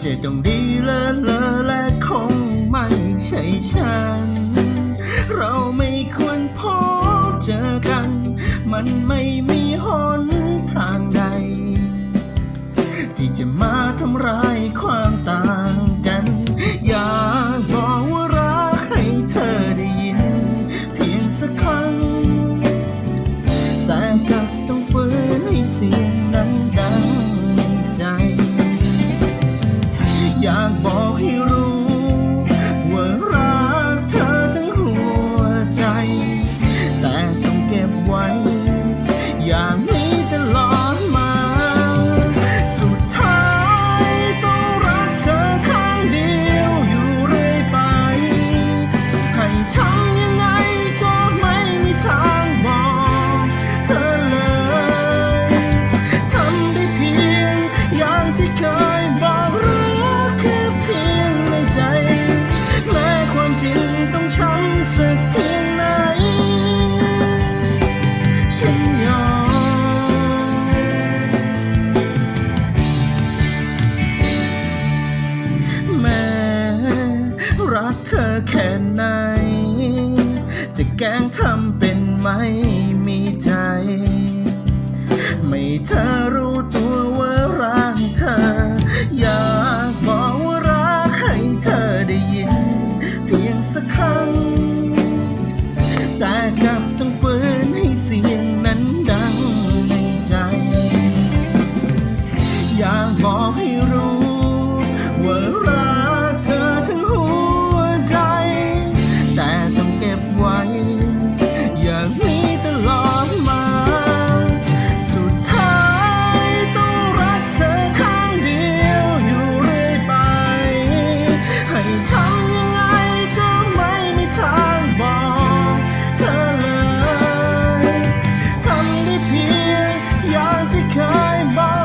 เลอะเลอและคงไม่ใช่ฉัน เราไม่ควรพบเจอกัน มันไม่มีหนทางใด ที่จะมาทำร้ายความต่างกัน อยากบอกว่ารักให้เธอได้ยิน เพียงสักครั้ง สักเพียงไหน ฉันยอม แม้รักเธอแค่ไหน จะแกล้งทำเป็นไม่มีใจ ไม่เธอรู้ตัว บอให้รู้ ว่ารักเธอทั้งหัวใจ แต่ต้องเก็บไว้ อย่างนี้ตลอดมา สุดท้ายต้องรักเธอข้างเดียวอยู่เรื่อยไป ให้ทำยังไงก็ไม่มีทางบอกเธอเลยทำได้เพียงอย่างที่เคยบอก